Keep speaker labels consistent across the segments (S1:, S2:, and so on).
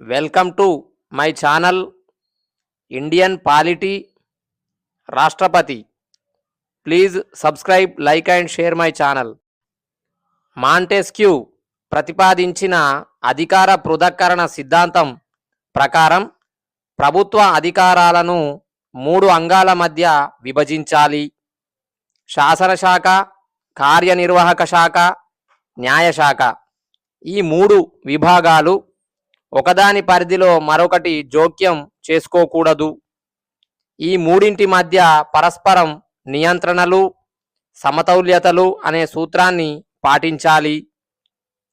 S1: Welcome to my channel Indian polity రాష్ట్రపతి. Please subscribe like and share my channel. Montesquieu ప్రతిపాదించిన అధికార పృథక్కరణ సిద్ధాంతం ప్రకారం ప్రభుత్వ అధికారాలను మూడు అంగాల మధ్య విభజించాలి. శాసనశాఖ కార్యనిర్వాహక శాఖ న్యాయశాఖ ఈ మూడు విభాగాలు ఒకదాని పరిధిలో మరొకటి జోక్యం చేసుకోకూడదు. ఈ మూడింటి మధ్య పరస్పరం నియంత్రణలు సమతౌల్యతలు అనే సూత్రాన్ని పాటించాలి.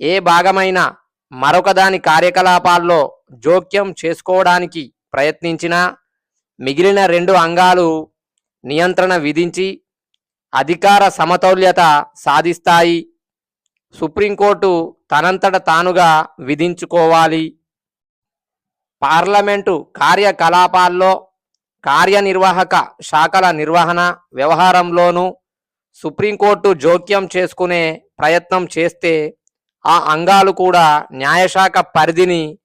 S1: ఏ భాగమైన మరొకదాని కార్యకలాపాల్లో జోక్యం చేసుకోవడానికి ప్రయత్నించినా మిగిలిన రెండు అంగాలు నియంత్రణ విధించి అధికార సమతౌల్యత సాధిస్తాయి. సుప్రీంకోర్టు తనంతట తానుగా విధించుకోవాలి. పార్లమెంటు కార్యకలాపాల్లో కార్యనిర్వాహక శాఖల నిర్వహణ వ్యవహారంలోనూ సుప్రీంకోర్టు జోక్యం చేసుకునే ప్రయత్నం చేస్తే ఆ అంగాలు కూడా న్యాయశాఖ పరిధిని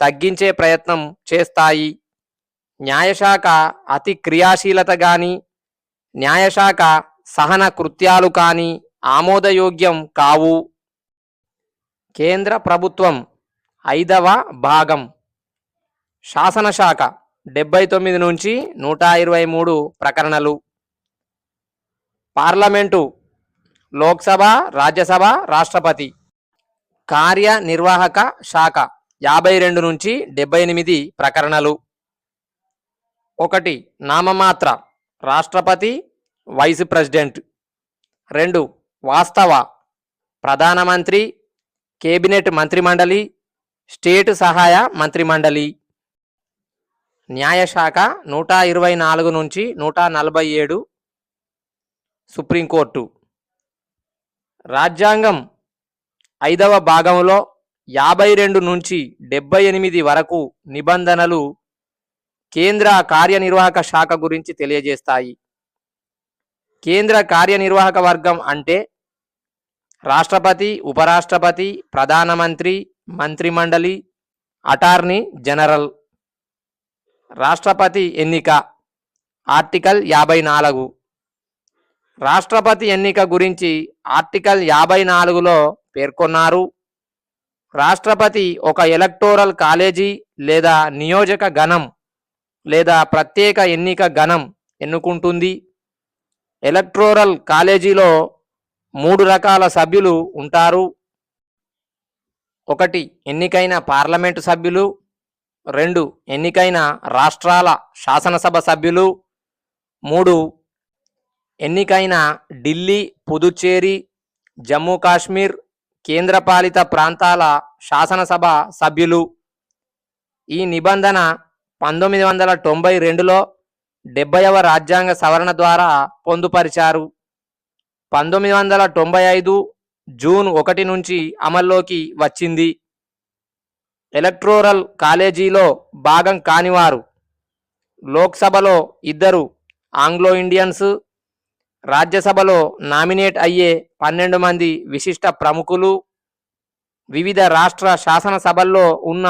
S1: తగ్గించే ప్రయత్నం చేస్తాయి. న్యాయశాఖ అతి క్రియాశీలత కానీ న్యాయశాఖ సహన కృత్యాలు కానీ ఆమోదయోగ్యం కావు. కేంద్ర ప్రభుత్వం ఐదవ భాగం. శాసనశాఖ డెబ్బై తొమ్మిది నుంచి నూట ఇరవై మూడు ప్రకరణలు. పార్లమెంటు లోక్సభ రాజ్యసభ రాష్ట్రపతి. కార్యనిర్వాహక శాఖ యాభై రెండు నుంచి డెబ్బై ఎనిమిది ప్రకరణలు. ఒకటి నామమాత్ర రాష్ట్రపతి వైస్ ప్రెసిడెంట్. రెండు వాస్తవ ప్రధానమంత్రి కేబినెట్ మంత్రిమండలి స్టేట్ సహాయ మంత్రిమండలి. న్యాయశాఖ నూట ఇరవై నాలుగు నుంచి నూట నలభై ఏడు సుప్రీంకోర్టు. రాజ్యాంగం ఐదవ భాగంలో యాభై రెండు నుంచి డెబ్బై ఎనిమిది వరకు నిబంధనలు కేంద్ర కార్యనిర్వాహక శాఖ గురించి తెలియజేస్తాయి. కేంద్ర కార్యనిర్వాహక వర్గం అంటే రాష్ట్రపతి ఉపరాష్ట్రపతి ప్రధానమంత్రి మంత్రిమండలి అటార్నీ జనరల్. రాష్ట్రపతి ఎన్నిక ఆర్టికల్ యాభై నాలుగు. రాష్ట్రపతి ఎన్నిక గురించి ఆర్టికల్ యాభై నాలుగులో పేర్కొన్నారు. రాష్ట్రపతి ఒక ఎలక్టోరల్ కాలేజీ లేదా నియోజక గణం లేదా ప్రత్యేక ఎన్నిక గణం ఎన్నుకుంటుంది. ఎలక్టోరల్ కాలేజీలో మూడు రకాల సభ్యులు ఉంటారు. ఒకటి ఎన్నికైన పార్లమెంటు సభ్యులు రెండు ఎన్నికైన రాష్ట్రాల శాసనసభ సభ్యులు. మూడు ఎన్నికైన ఢిల్లీ పుదుచ్చేరి జమ్మూ కాశ్మీర్ కేంద్రపాలిత ప్రాంతాల శాసనసభ సభ్యులు. ఈ నిబంధన పంతొమ్మిది వందల తొంభై రెండులో డెబ్బైవ రాజ్యాంగ సవరణ ద్వారా పొందుపరిచారు. పంతొమ్మిది వందల తొంభై ఐదు జూన్ ఒకటి నుంచి అమల్లోకి వచ్చింది. ఎలక్ట్రోరల్ కాలేజీలో భాగం కానివారు. లోక్సభలో ఇద్దరు ఆంగ్లో ఇండియన్స్ రాజ్యసభలో నామినేట్ అయ్యే పన్నెండు మంది విశిష్ట ప్రముఖులు వివిధ రాష్ట్ర శాసనసభల్లో ఉన్న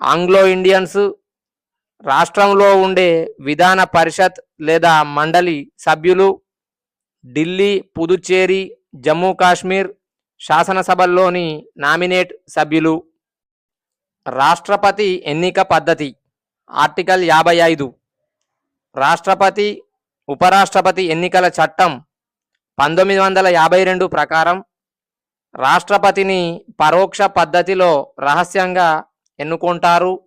S1: ఆంగ్లో ఇండియన్స్ రాష్ట్రంలో ఉండే విధాన పరిషత్ లేదా మండలి సభ్యులు ఢిల్లీ పుదుచ్చేరి జమ్మూ కాశ్మీర్ శాసనసభల్లోని నామినేట్ సభ్యులు. రాష్ట్రపతి ఎన్నిక పద్ధతి ఆర్టికల్ యాభై ఐదు. రాష్ట్రపతి ఉపరాష్ట్రపతి ఎన్నికల చట్టం పంతొమ్మిది వందల యాభై రెండు ప్రకారం రాష్ట్రపతిని పరోక్ష పద్ధతిలో రహస్యంగా ఎన్నుకుంటారు.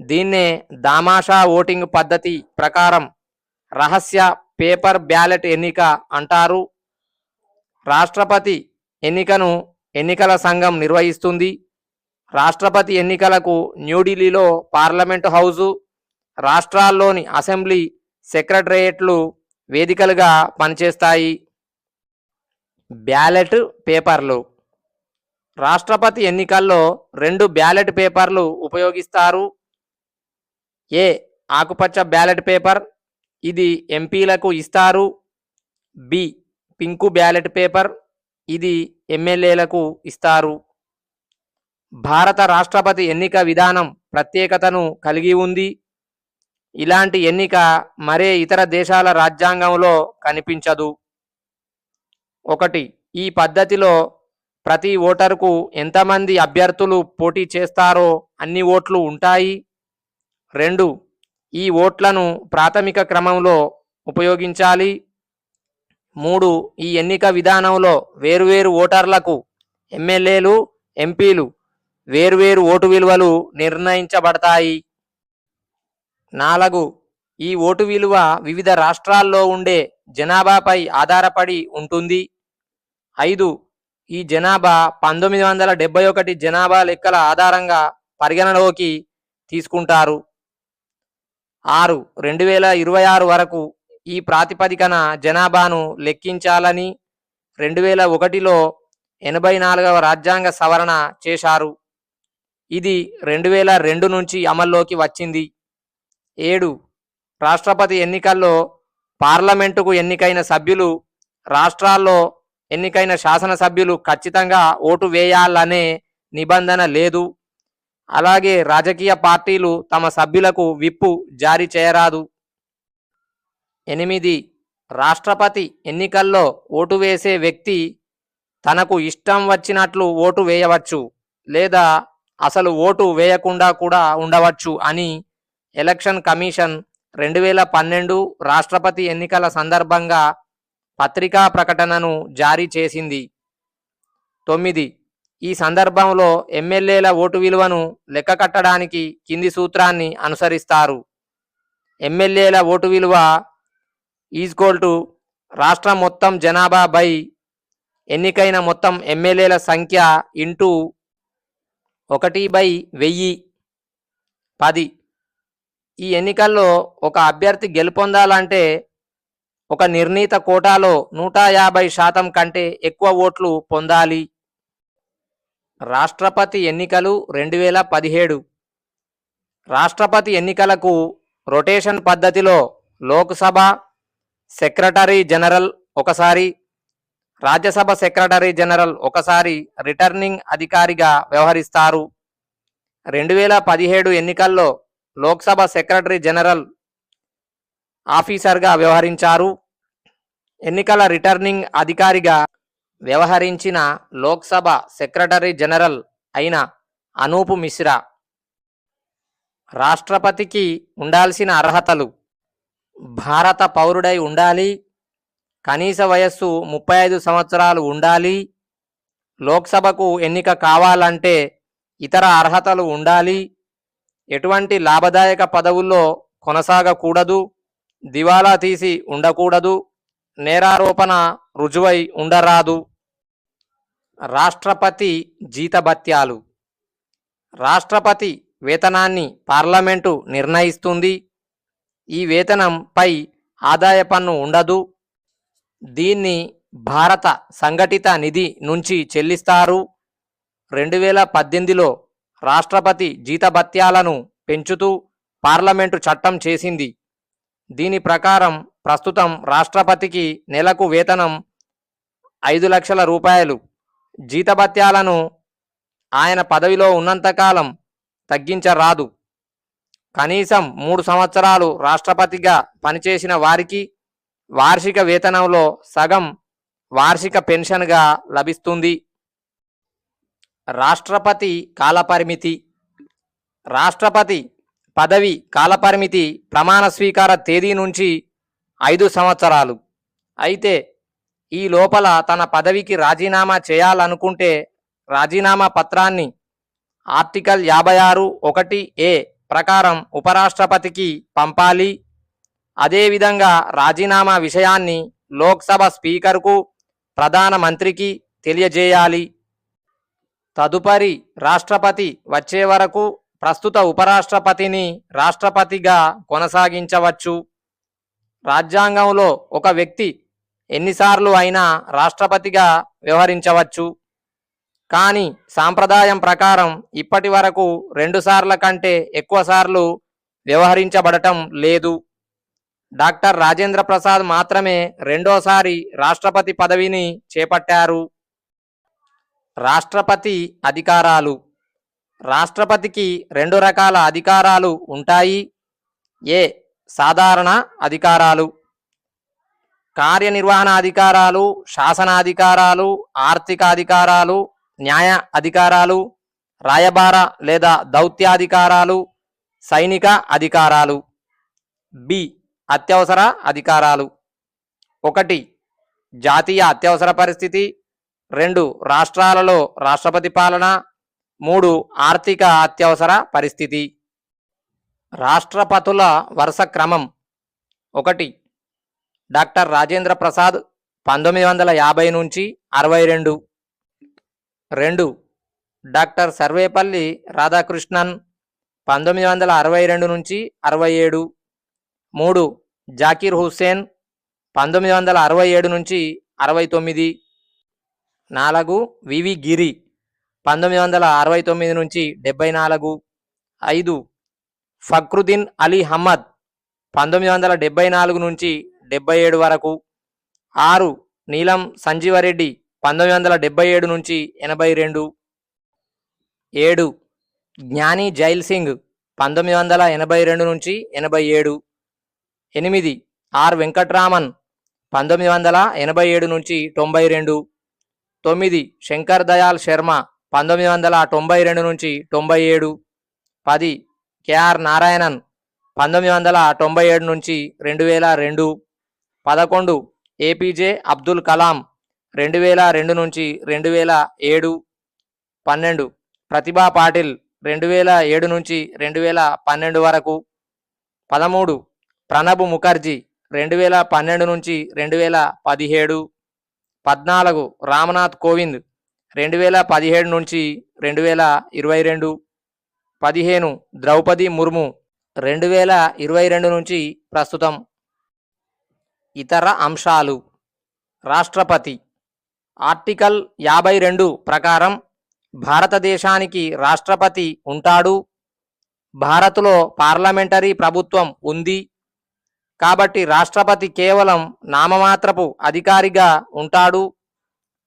S1: దీన్నే దామాషా ఓటింగ్ పద్ధతి ప్రకారం రహస్య పేపర్ బ్యాలెట్ ఎన్నిక అంటారు. రాష్ట్రపతి ఎన్నికను ఎన్నికల సంఘం నిర్వహిస్తుంది. రాష్ట్రపతి ఎన్నికలకు న్యూఢిల్లీలో పార్లమెంటు హౌజు రాష్ట్రాల్లోని అసెంబ్లీ సెక్రటరియట్లు వేదికలుగా పనిచేస్తాయి. బ్యాలెట్ పేపర్లు. రాష్ట్రపతి ఎన్నికల్లో రెండు బ్యాలెట్ పేపర్లు ఉపయోగిస్తారు. ఏ ఆకుపచ్చ బ్యాలెట్ పేపర్ ఇది ఎంపీలకు ఇస్తారు. బి పింకు బ్యాలెట్ పేపర్ ఇది ఎమ్మెల్యేలకు ఇస్తారు. భారత రాష్ట్రపతి ఎన్నిక విధానం ప్రత్యేకతను కలిగి ఉంది. ఇలాంటి ఎన్నిక మరే ఇతర దేశాల రాజ్యాంగంలో కనిపించదు. ఒకటి ఈ పద్ధతిలో ప్రతి ఓటరుకు ఎంతమంది అభ్యర్థులు పోటీ చేస్తారో అన్ని ఓట్లు ఉంటాయి. రెండు ఈ ఓట్లను ప్రాథమిక క్రమంలో ఉపయోగించాలి. మూడు ఈ ఎన్నిక విధానంలో వేరువేరు ఓటర్లకు ఎమ్మెల్యేలు ఎంపీలు వేర్వేరు ఓటు విలువలు నిర్ణయించబడతాయి. నాలుగు ఈ ఓటు విలువ వివిధ రాష్ట్రాల్లో ఉండే జనాభాపై ఆధారపడి ఉంటుంది. ఐదు ఈ జనాభా పంతొమ్మిది వందల డెబ్బై ఒకటి జనాభా లెక్కల ఆధారంగా పరిగణలోకి తీసుకుంటారు. ఆరు రెండు వేల ఇరవై ఆరు వరకు ఈ ప్రాతిపదికన జనాభాను లెక్కించాలని రెండు వేల ఒకటిలో ఎనభై నాలుగవ రాజ్యాంగ సవరణ చేశారు. ఇది రెండు వేల రెండు నుంచి అమల్లోకి వచ్చింది. ఏడు రాష్ట్రపతి ఎన్నికల్లో పార్లమెంటుకు ఎన్నికైన సభ్యులు రాష్ట్రాల్లో ఎన్నికైన శాసనసభ్యులు ఖచ్చితంగా ఓటు వేయాలనే నిబంధన లేదు. అలాగే రాజకీయ పార్టీలు తమ సభ్యులకు విప్పు జారీ చేయరాదు. ఎనిమిది రాష్ట్రపతి ఎన్నికల్లో ఓటు వేసే వ్యక్తి తనకు ఇష్టం వచ్చినట్లు ఓటు వేయవచ్చు లేదా అసలు ఓటు వేయకుండా కూడా ఉండవచ్చు అని ఎలక్షన్ కమిషన్ రెండు వేల పన్నెండు రాష్ట్రపతి ఎన్నికల సందర్భంగా పత్రికా ప్రకటనను జారీ చేసింది. తొమ్మిది. ఈ సందర్భంలో ఎమ్మెల్యేల ఓటు విలువను లెక్క కట్టడానికి కింది సూత్రాన్ని అనుసరిస్తారు. ఎమ్మెల్యేల ఓటు విలువ ఈజ్కోల్ టు రాష్ట్రం మొత్తం జనాభా బై ఎన్నికైన మొత్తం ఎమ్మెల్యేల సంఖ్య ఇంటూ ఒకటి బై వెయ్యి. పది. ఈ ఎన్నికల్లో ఒక అభ్యర్థి గెలుపొందాలంటే ఒక నిర్ణీత కోటాలో నూట యాభై శాతం కంటే ఎక్కువ ఓట్లు పొందాలి. రాష్ట్రపతి ఎన్నికలు రెండు వేల పదిహేడు. రాష్ట్రపతి ఎన్నికలకు రొటేషన్ పద్ధతిలో లోక్సభ సెక్రటరీ జనరల్ ఒకసారి రాజ్యసభ సెక్రటరీ జనరల్ ఒకసారి రిటర్నింగ్ అధికారిగా వ్యవహరిస్తారు. రెండు వేల పదిహేడు ఎన్నికల్లో లోక్సభ సెక్రటరీ జనరల్ ఆఫీసర్గా వ్యవహరించారు. ఎన్నికల రిటర్నింగ్ అధికారిగా వ్యవహరించిన లోక్సభ సెక్రటరీ జనరల్ అయిన అనూపు మిశ్రా రాష్ట్రపతికి ఉండాల్సిన అర్హతలు భారత పౌరుడై ఉండాలి కనీస వయస్సు ముప్పై ఐదు సంవత్సరాలు ఉండాలి. లోక్సభకు ఎన్నిక కావాలంటే ఇతర అర్హతలు ఉండాలి. ఎటువంటి లాభదాయక పదవుల్లో కొనసాగకూడదు. దివాలా తీసి ఉండకూడదు. నేరారోపణ రుజువై ఉండరాదు. రాష్ట్రపతి జీతభత్యాలు. రాష్ట్రపతి వేతనాన్ని పార్లమెంటు నిర్ణయిస్తుంది. ఈ వేతనంపై ఆదాయ పన్ను ఉండదు. దీన్ని భారత సంఘటిత నిధి నుంచి చెల్లిస్తారు. రెండు వేల పద్దెనిమిదిలో రాష్ట్రపతి జీతభత్యాలను పెంచుతూ పార్లమెంటు చట్టం చేసింది. దీని ప్రకారం ప్రస్తుతం రాష్ట్రపతికి నెలకు వేతనం ఐదు లక్షల రూపాయలు. జీతభత్యాలను ఆయన పదవిలో ఉన్నంతకాలం తగ్గించరాదు. కనీసం మూడు సంవత్సరాలు రాష్ట్రపతిగా పనిచేసిన వారికి వార్షిక వేతనంలో సగం వార్షిక పెన్షన్గా లభిస్తుంది. రాష్ట్రపతి కాలపరిమితి. రాష్ట్రపతి పదవి కాలపరిమితి ప్రమాణ స్వీకార తేదీ నుంచి ఐదు సంవత్సరాలు. అయితే ఈ లోపల తన పదవికి రాజీనామా చేయాలనుకుంటే రాజీనామా పత్రాన్ని ఆర్టికల్ యాభై ఆరు ఒకటి ఏ ప్రకారం ఉపరాష్ట్రపతికి పంపాలి. అదేవిధంగా రాజీనామా విషయాన్ని లోక్సభ స్పీకర్కు ప్రధానమంత్రికి తెలియజేయాలి. తదుపరి రాష్ట్రపతి వచ్చే వరకు ప్రస్తుత ఉపరాష్ట్రపతిని రాష్ట్రపతిగా కొనసాగించవచ్చు. రాజ్యాంగంలో ఒక వ్యక్తి ఎన్నిసార్లు అయినా రాష్ట్రపతిగా వ్యవహరించవచ్చు. కానీ సాంప్రదాయం ప్రకారం ఇప్పటి వరకు రెండుసార్ల కంటే ఎక్కువసార్లు వ్యవహరించబడటం లేదు. డాక్టర్ రాజేంద్ర ప్రసాద్ మాత్రమే రెండోసారి రాష్ట్రపతి పదవిని చేపట్టారు. రాష్ట్రపతి అధికారాలు. రాష్ట్రపతికి రెండు రకాల అధికారాలు ఉంటాయి. ఏ సాధారణ అధికారాలు. కార్యనిర్వహణ అధికారాలు శాసనాధికారాలు ఆర్థిక అధికారాలు న్యాయ అధికారాలు రాయబార లేదా దౌత్యాధికారాలు సైనిక అధికారాలు. బి అత్యవసర అధికారాలు. ఒకటి జాతీయ అత్యవసర పరిస్థితి. రెండు రాష్ట్రాలలో రాష్ట్రపతి పాలన. మూడు ఆర్థిక అత్యవసర పరిస్థితి. రాష్ట్రపతుల వరుస క్రమం. ఒకటి డాక్టర్ రాజేంద్ర ప్రసాద్ పంతొమ్మిది వందల యాభై నుంచి అరవై రెండు. రెండు డాక్టర్ సర్వేపల్లి రాధాకృష్ణన్ పంతొమ్మిది వందల అరవై రెండు నుంచి అరవై ఏడు. మూడు జాకీర్ హుస్సేన్ పంతొమ్మిది వందల అరవై ఏడు నుంచి అరవై తొమ్మిది. నాలుగు వివి గిరి పంతొమ్మిది వందల అరవై తొమ్మిది నుంచి డెబ్బై నాలుగు. ఐదు ఫక్రుద్దీన్ అలీ హమ్మద్ పంతొమ్మిది వందల డెబ్బై నాలుగు నుంచి డెబ్బై ఏడు వరకు. ఆరు నీలం సంజీవరెడ్డి పంతొమ్మిది వందల డెబ్బై ఏడు నుంచి ఎనభై రెండు. ఏడు జ్ఞాని జైల్ సింగ్ పంతొమ్మిది వందల ఎనభై రెండు నుంచి ఎనభై ఏడు. ఎనిమిది. ఆర్ వెంకట్రామన్ పంతొమ్మిది వందల ఎనభై ఏడు నుంచి తొంభై రెండు. తొమ్మిది. శంకర్ దయాల్ శర్మ పంతొమ్మిది వందల తొంభై రెండు నుంచి తొంభై ఏడు. పది. కేఆర్ నారాయణన్ పంతొమ్మిది వందల తొంభై ఏడు నుంచి రెండు వేల రెండు. పదకొండు. ఏపీజే అబ్దుల్ కలాం రెండు వేల రెండు నుంచి రెండు వేల ఏడు. పన్నెండు. ప్రతిభా పాటిల్ రెండు వేల ఏడు నుంచి రెండు వేల పన్నెండు వరకు. పదమూడు. ప్రణబ్ ముఖర్జీ రెండు వేల పన్నెండు నుంచి రెండు వేల పదిహేడు పద్నాలుగు రామ్నాథ్ కోవింద్ రెండు వేల పదిహేడు నుంచి రెండు వేల ఇరవై రెండు పదిహేను ద్రౌపది ముర్ము రెండు వేల ఇరవై రెండు నుంచి ప్రస్తుతం. ఇతర అంశాలు. రాష్ట్రపతి. ఆర్టికల్ యాభై రెండు ప్రకారం భారతదేశానికి రాష్ట్రపతి ఉంటాడు. భారత్లో పార్లమెంటరీ ప్రభుత్వం ఉంది. కాబట్టి రాష్ట్రపతి కేవలం నామమాత్రపు అధికారిగా ఉంటాడు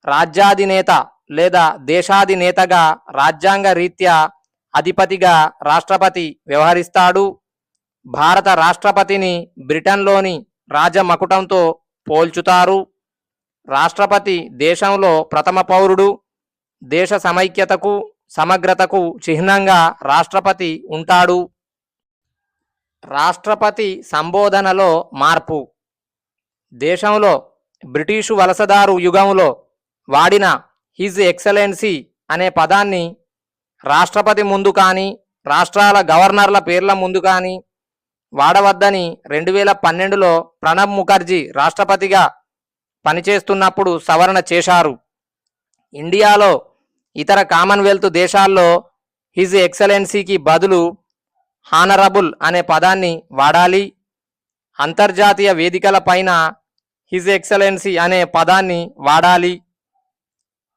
S1: రాజ్యాధినేత లేదా దేశాధినేతగా రాజ్యాంగ రీత్యా అధిపతిగా రాష్ట్రపతి వ్యవహరిస్తాడు. భారత రాష్ట్రపతిని బ్రిటన్లోని రాజమకుటంతో పోల్చుతారు. రాష్ట్రపతి దేశంలో ప్రథమ పౌరుడు దేశ సమైక్యతకు సమగ్రతకు చిహ్నంగా రాష్ట్రపతి ఉంటాడు. రాష్ట్రపతి సంబోధనలో మార్పు. దేశంలో బ్రిటిషు వలసదారు యుగంలో వాడిన హిజ్ ఎక్సలెన్సీ అనే పదాన్ని రాష్ట్రపతి ముందు కానీ రాష్ట్రాల గవర్నర్ల పేర్ల ముందు కానీ వాడవద్దని రెండు వేల పన్నెండులో ప్రణబ్ ముఖర్జీ రాష్ట్రపతిగా పనిచేస్తున్నప్పుడు సవరణ చేశారు. ఇండియాలో ఇతర కామన్వెల్త్ దేశాల్లో హిజ్ ఎక్సలెన్సీకి బదులు హానరబుల్ అనే పదాన్ని వాడాలి. అంతర్జాతీయ వేదికల పైన హిజ్ ఎక్సలెన్సీ అనే పదాన్ని వాడాలి.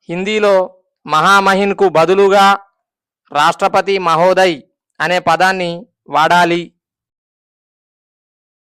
S1: హిందీలో మహామహిన్కు బదులుగా రాష్ట్రపతి మహోదయ్ అనే పదాన్ని వాడాలి.